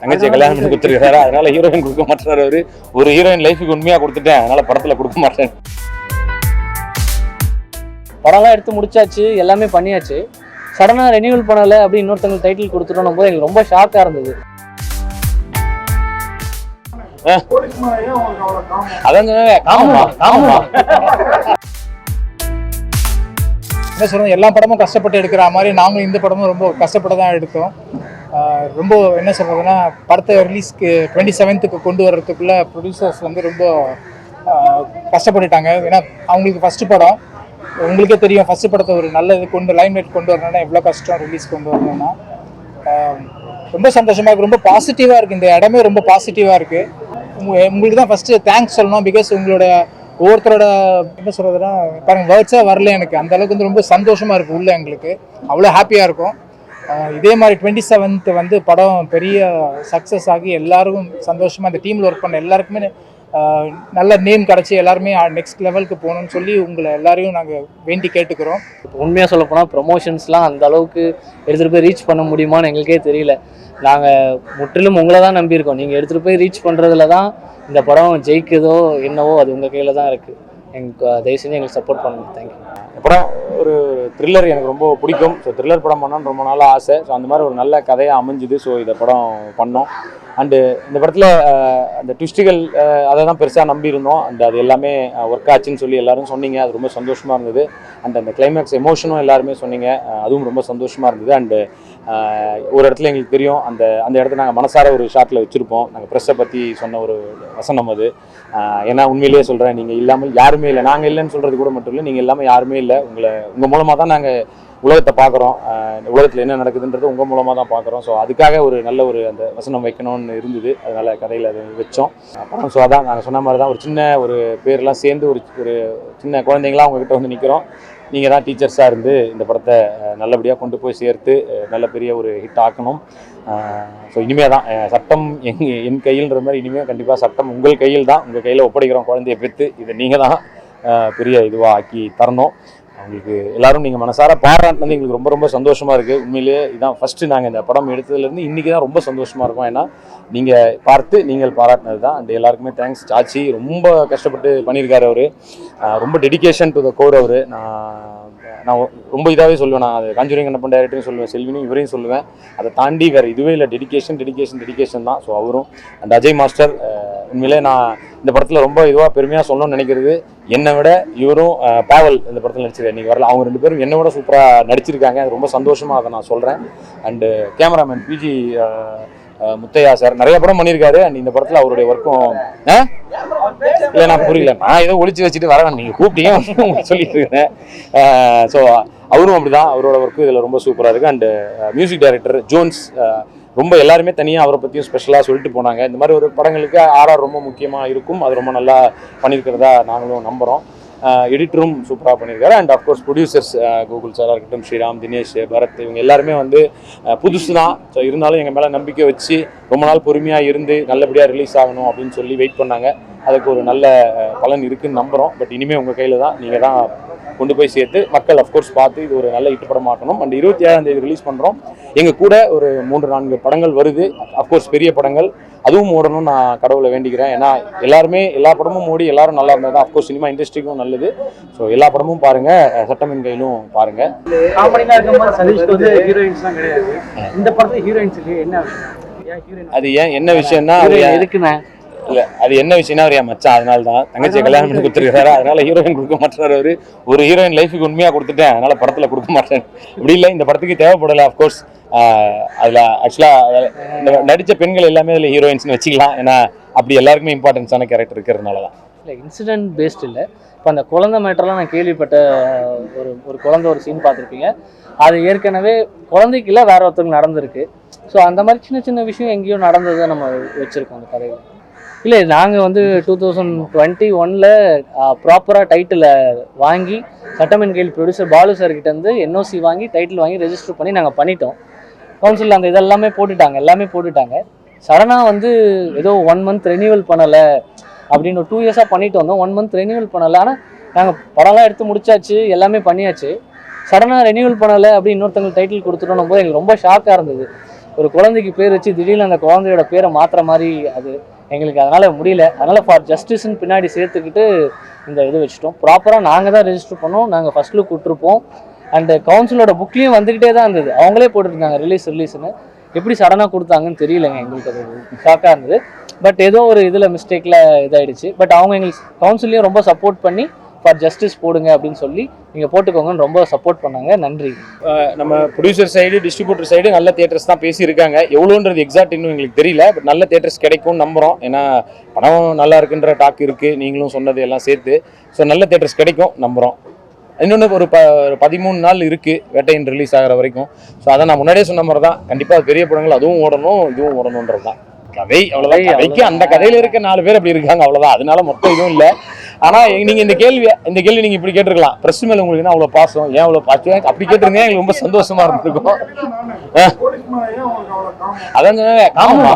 தங்கச்சி கல்யாணம் பண்ணி கொடுத்துருக்காரு? அதனால ஹீரோயின் கொடுக்க மாட்டாரு அவரு. ஒரு ஹீரோயின் லைஃபுக்கு உண்மையா கொடுத்துட்டேன். அதனால படத்துல கொடுக்க மாட்டேன். படம்லாம் எடுத்து முடிச்சாச்சு. எல்லாமே பண்ணியாச்சு. சடனாக ரெனியூவல் பண்ணலை அப்படி இன்னொருத்தவங்க டைட்டில் கொடுத்துட்டோம் போது எனக்கு ரொம்ப ஷாக்காக இருந்தது. அதான் காமமா காமமா என்ன சொல்றது எல்லா படமும் கஷ்டப்பட்டு எடுக்கிற மாதிரி நாங்களும் இந்த படமும் ரொம்ப கஷ்டப்பட்டு தான் எடுத்தோம். ரொம்ப என்ன சொல்கிறதுனா படத்தை ரிலீஸ்க்கு டுவெண்ட்டி செவன்த்துக்கு கொண்டு வர்றதுக்குள்ள ப்ரொடியூசர்ஸ் வந்து ரொம்ப கஷ்டப்பட்டுட்டாங்க. ஏன்னா அவங்களுக்கு ஃபஸ்ட்டு படம். உங்களுக்கே தெரியும் ஃபஸ்ட்டு படத்தை ஒரு நல்லது கொண்டு லைம்லைட் கொண்டு வரணும்னா எவ்வளோ கஷ்டம் ரிலீஸ் கொண்டு வரணும்னா. ரொம்ப சந்தோஷமாக இருக்குது ரொம்ப பாசிட்டிவாக இருக்குது இந்த இடமே ரொம்ப பாசிட்டிவாக இருக்குது உங்களுக்கு தான் ஃபஸ்ட்டு தேங்க்ஸ் சொல்லணும். பிகாஸ் உங்களோட ஒவ்வொருத்தரோட என்ன சொல்கிறதுனா பாருங்க வேர்ட்ஸாக வரல எனக்கு. அந்த அளவுக்கு வந்து ரொம்ப சந்தோஷமாக இருக்குது உள்ளே எங்களுக்கு. அவ்வளோ ஹாப்பியாக இருக்கும். இதே மாதிரி டுவெண்ட்டி செவன்த் வந்து படம் பெரிய சக்ஸஸ் ஆகி எல்லாரும் சந்தோஷமாக இந்த டீமில் ஒர்க் பண்ண எல்லாருக்குமே நல்ல நேம் கிடச்சி எல்லாருமே நெக்ஸ்ட் லெவலுக்கு போகணும்னு சொல்லி உங்களை எல்லாரையும் நாங்கள் வேண்டி கேட்டுக்கிறோம். இப்போ உண்மையாக சொல்ல போனால் ப்ரொமோஷன்ஸ்லாம் அந்த அளவுக்கு எடுத்துகிட்டு போய் ரீச் பண்ண முடியுமான்னு எங்களுக்கே தெரியல. நாங்கள் முற்றிலும் உங்களை தான் நம்பியிருக்கோம். நீங்கள் எடுத்துகிட்டு போய் ரீச் பண்ணுறதுல தான் இந்த படம் ஜெயிக்குதோ என்னவோ அது உங்கள் கையில் தான் இருக்குது எங்களுக்கு தயவு செஞ்சு எங்களுக்கு சப்போர்ட் பண்ணுங்க. தேங்க்யூ படம் ஒரு த்ரில்லர் எனக்கு ரொம்ப பிடிக்கும். ஸோ த்ரில்லர் படம் பண்ணணும்னு ரொம்ப நாளாக ஆசை. ஸோ அந்த மாதிரி ஒரு நல்ல கதையாக அமைஞ்சுது. ஸோ இந்த படம் பண்ணோம். அண்டு இந்த படத்தில் அந்த ட்விஸ்ட்டுகள் அதை தான் பெருசாக நம்பியிருந்தோம் அண்ட் அது எல்லாமே ஒர்க் ஆச்சுன்னு சொல்லி எல்லாரும் சொன்னீங்க. அது ரொம்ப சந்தோஷமாக இருந்தது. அண்ட் அந்த கிளைமேக்ஸ் எமோஷனும் எல்லாருமே சொன்னீங்க. அதுவும் ரொம்ப சந்தோஷமாக இருந்தது. அண்டு ஒரு இடத்துல எங்களுக்கு தெரியும். அந்த அந்த இடத்த நாங்கள் மனசார ஒரு ஷாட்டில் வச்சுருப்போம். நாங்கள் ப்ரெஸ்ஸை பற்றி சொன்ன ஒரு வசனம் அது. ஏன்னா உண்மையிலேயே சொல்கிறேன் நீங்கள் இல்லாமல் யாருமே இல்லை. நாங்கள் இல்லைன்னு சொல்கிறது கூட மட்டும் இல்லை நீங்கள் இல்லாமல் யாருமே இல்லை. உங்களை உங்கள் மூலமாக தான் நாங்கள் உலகத்தை பார்க்குறோம். உலகத்தில் என்ன நடக்குதுன்றது உங்கள் மூலமாக தான் பார்க்குறோம். ஸோ அதுக்காக ஒரு நல்ல ஒரு அந்த வசனம் வைக்கணும்னு இருந்தது. அதனால் கதையில் அது வச்சோம். அப்புறம் ஸோ அதான் நாங்கள் சொன்ன மாதிரி தான் ஒரு சின்ன ஒரு பேர்லாம் சேர்ந்து ஒரு ஒரு சின்ன குழந்தைங்களாம் உங்ககிட்ட வந்து நிற்கிறோம் நீங்கள் தான் டீச்சர்ஸாக இருந்து இந்த படத்தை நல்லபடியாக கொண்டு போய் சேர்த்து நல்ல பெரிய ஒரு ஹிட் ஆக்கணும். ஸோ இனிமேல் தான் சட்டம் எங் என் கையில்ன்ற மாதிரி இனிமேல் கண்டிப்பாக சட்டம் உங்கள் கையில் தான். உங்கள் கையில் ஒப்படைக்கிறோம் குழந்தைய பெற்று இதை நீங்கள் தான் பெரிய இதுவாக ஆக்கி தரணும். அவங்களுக்கு எல்லாரும் நீங்கள் மனசார பாராட்டினது எங்களுக்கு ரொம்ப ரொம்ப சந்தோஷமாக இருக்குது உண்மையிலேயே இதான் ஃபஸ்ட்டு நாங்கள் இந்த படம் எடுத்ததுலேருந்து இன்றைக்கி தான் ரொம்ப சந்தோஷமாக இருக்கும். ஏன்னா நீங்கள் பார்த்து நீங்கள் பாராட்டினது தான். அண்ட் எல்லாருக்குமே தேங்க்ஸ் சாச்சி ரொம்ப கஷ்டப்பட்டு பண்ணியிருக்காரு அவர். ரொம்ப டெடிகேஷன் டு த கோர் அவர். நான் நான் ரொம்ப இதாகவே சொல்லுவேன். நான் அது காஞ்சூரிங் கண்ணப்பன் டைரக்டரையும் சொல்லுவேன். செல்வினையும் இவரையும் சொல்லுவேன். அதை தாண்டி வேறு இதுவே இல்லை. டெடிகேஷன் டெடிகேஷன் டெடிகேஷன் தான். ஸோ அவரும் அண்ட் அஜய் மாஸ்டர் உண்மையிலே நான் இந்த படத்தில் ரொம்ப இதுவாக பெருமையாக சொல்லணும்னு நினைக்கிறது என்னை விட இவரும் பாவல் இந்த படத்தில் நடிச்சிருக்காரு. இன்றைக்கி வரல அவங்க ரெண்டு பேரும் என்னை விட சூப்பராக நடிச்சிருக்காங்க. அது ரொம்ப சந்தோஷமாக அதை நான் சொல்கிறேன் and cameraman P G Muthaiah sir நிறைய படம் பண்ணியிருக்காரு. அண்ட் இந்த படத்தில் அவருடைய ஒர்க்கும் இல்லை நான் புரியல. நான் ஏதோ ஒழிச்சு வச்சுட்டு வரேன். நீங்கள் கூப்பிட்டீங்க உங்களுக்கு சொல்லிட்டு இருக்கேன் ஸோ அவரும் அப்படிதான். அவரோட ஒர்க்கும் இதில் ரொம்ப சூப்பராக இருக்குது அண்டு மியூசிக் டைரக்டர் ஜோன்ஸ் ரொம்ப எல்லாருமே தனியாக அவரை பற்றியும் ஸ்பெஷலாக சொல்லிட்டு போனாங்க. இந்த மாதிரி ஒரு படங்களுக்கு ஆர்ஆர் ரொம்ப முக்கியமாக இருக்கும். அது ரொம்ப நல்லா பண்ணியிருக்கிறதா நாங்களும் நம்புகிறோம் எடிட்டரும் சூப்பராக பண்ணியிருக்காரு. அண்ட் அஃப்கோர்ஸ் ப்ரொடியூசர்ஸ் கூகுள் சாராக இருக்கட்டும் ஸ்ரீராம் தினேஷ் பரத் இவங்க எல்லாருமே வந்து புதுசு தான். ஸோ இருந்தாலும் எங்கள் மேலே நம்பிக்கை வச்சு ரொம்ப நாள் பொறுமையாக இருந்து நல்லபடியாக ரிலீஸ் ஆகணும் அப்படின்னு சொல்லி வெயிட் பண்ணாங்க. அதுக்கு ஒரு நல்ல பலன் இருக்குன்னு நம்புகிறோம் பட் இனிமேல் உங்கள் கையில் தான் நீங்கள் தான் கொண்டு போய் சேர்த்து மக்கள் அஃப்கோர்ஸ் பார்த்து இது ஒரு நல்ல ஹிட் படமாக்கணும் அண்ட் இருபத்தி ஏழாம் தேதி ரிலீஸ் பண்ணுறோம் எங்கள் கூட ஒரு மூன்று நான்கு படங்கள் வருது. அஃப்கோர்ஸ் பெரிய படங்கள். அதுவும் ஓடணும்னு நான் கடவுளை வேண்டிக்கிறேன். ஏன்னா எல்லாருமே எல்லா படமும் ஓடி எல்லாரும் நல்லா இருந்தால் தான் அஃப்கோர்ஸ் சினிமா இண்டஸ்ட்ரிக்கும் நல்லது. ஸோ எல்லா படமும் பாருங்கள் சட்டமின் கையிலும் பாருங்கள் இந்த படத்துல ஹீரோயின்ஸ் என்ன அது ஏன் என்ன விஷயம்னா அவர் என்- எதுக்குண்ணே இல்ல அது என்ன விஷயம்னா அவர் என் மச்சான் அதனால தான் தங்கச்சியை கல்யாணம் பண்ணி கொடுத்துருக்காரு அதனால ஹீரோயின் கொடுக்க மாட்டாரு அவரு. ஒரு ஹீரோயின் லைஃபுக்கு உண்மையா கொடுத்துட்டேன். அதனால படத்துல கொடுக்க மாட்டேன். அப்படி இல்லை இந்த படத்துக்கு தேவைப்படல அஃப்கோர்ஸ் அதுல ஆக்சுவலா நடிச்ச பெண்கள் எல்லாமே அதுல ஹீரோயின்ஸ்னு வச்சுக்கலாம். ஏன்னா அப்படி எல்லாருக்குமே இம்பார்ட்டன்ஸான கேரக்டர் இருக்கிறதுனால தான். இல்லை இன்சிடென்ட் பேஸ்ட் இல்லை. இப்போ அந்த குழந்தை மேட்டர்லாம் நான் கேள்விப்பட்ட ஒரு ஒரு குழந்தை ஒரு சீன் பார்த்துருப்பீங்க. அது ஏற்கனவே குழந்தைக்கு இல்லை வேற ஒருத்தருக்கு நடந்திருக்கு. ஸோ அந்த மாதிரி சின்ன சின்ன விஷயம் எங்கேயோ நடந்ததை நம்ம வச்சுருக்கோம் அந்த கதையில். இல்லை நாங்கள் வந்து டூ தௌசண்ட் டுவெண்ட்டி ஒனில் ப்ராப்பராக டைட்டிலை வாங்கி சட்டமின் கையில் ப்ரொடியூசர் பாலு சார்கிட்டேருந்து என்ஓசி வாங்கி டைட்டில் வாங்கி ரெஜிஸ்டர் பண்ணி நாங்கள் பண்ணிட்டோம். கவுன்சிலில் அந்த இதெல்லாமே போட்டுட்டாங்க எல்லாமே போட்டுட்டாங்க. சடனாக வந்து ஏதோ ஒன் மந்த் ரெனியூவல் பண்ணலை அப்படின்னு ஒரு டூ இயர்ஸாக பண்ணிட்டு வந்தோம். ஒன் மந்த் ரெனியூவல் பண்ணலை. ஆனால் நாங்கள் படம்லாம் எடுத்து முடிச்சாச்சு எல்லாமே பண்ணியாச்சு. சடனாக ரெனியூவல் பண்ணலை அப்படின்னு இன்னொருத்தவங்களுக்கு டைட்டில் கொடுத்துட்டோம் போது எங்களுக்கு ரொம்ப ஷாக்காக இருந்தது. ஒரு குழந்தைக்கு பேர் வச்சு திடீர்னு அந்த குழந்தையோட பேரை மாற்றுற மாதிரி அது எங்களுக்கு அதனால் முடியல. அதனால் ஃபார் ஜஸ்டிஸ்ன்னு பின்னாடி சேர்த்துக்கிட்டு இந்த இது வச்சுட்டோம். ப்ராப்பராக நாங்கள் தான் ரெஜிஸ்டர் பண்ணோம். நாங்கள் ஃபர்ஸ்ட் லுக் விட்டுருப்போம். கவுன்சிலோட புக்லேயும் வந்துக்கிட்டே தான் இருந்தது. அவங்களே போட்டுருந்தாங்க ரிலீஸ் ரிலீஸ்னு எப்படி சடனாக கொடுத்தாங்கன்னு தெரியலங்க எங்களுக்கு அது ஷாக்காக இருந்தது. பட் ஏதோ ஒரு இதில் மிஸ்டேக்கில் இதாயிடுச்சு. பட் அவங்க எங்களுக்கு கவுன்சிலையும் ரொம்ப சப்போர்ட் பண்ணி ஃபார் ஜஸ்டிஸ் போடுங்க அப்படின்னு சொல்லி நீங்கள் போட்டுக்கோங்கன்னு ரொம்ப சப்போர்ட் பண்ணாங்க. நன்றி. நம்ம ப்ரொடியூசர் சைடு டிஸ்ட்ரிபியூட்டர் சைடு நல்ல தியேட்டர்ஸ் தான் பேசியிருக்காங்க. எவ்வளோன்றது எக்ஸாக்ட் இன்னும் எங்களுக்கு தெரியல பட் நல்ல தியேட்டர்ஸ் கிடைக்கும்னு நம்புகிறோம் ஏன்னா படம் நல்லா இருக்குன்ற டாக் இருக்குது நீங்களும் சொன்னது எல்லாம் சேர்த்து. ஸோ நல்ல தியேட்டர்ஸ் கிடைக்கும் நம்புகிறோம் இன்னொன்று ஒரு ப ஒரு பதிமூணு நாள் இருக்குது வேட்டையின் ரிலீஸ் ஆகிற வரைக்கும். ஸோ அதை நான் முன்னாடியே சொன்ன மாதிரி தான். கண்டிப்பாக பெரிய படங்கள் அதுவும் ஓடணும் இதுவும் ஓடணுன்றது தான். கதை அவ்வளோதான் கதை கதைக்கு அந்த கதையில் இருக்க நாலு பேர் அப்படி இருக்காங்க அவ்வளோதான் அதனால மொத்தம் இதுவும் இல்லை. ஆனால் நீங்கள் இந்த கேள்வி இந்த கேள்வி நீங்கள் இப்படி கேட்டிருக்கலாம். ப்ரெஸ் மேலே உங்களுக்கு என்ன அவ்வளோ பாசம்? ஏன் அவ்வளோ பாசம்? அப்படி கேட்டிருந்தீங்க? எங்களுக்கு ரொம்ப சந்தோஷமா இருந்திருக்கும். அதான் சொன்னேன் காமமா?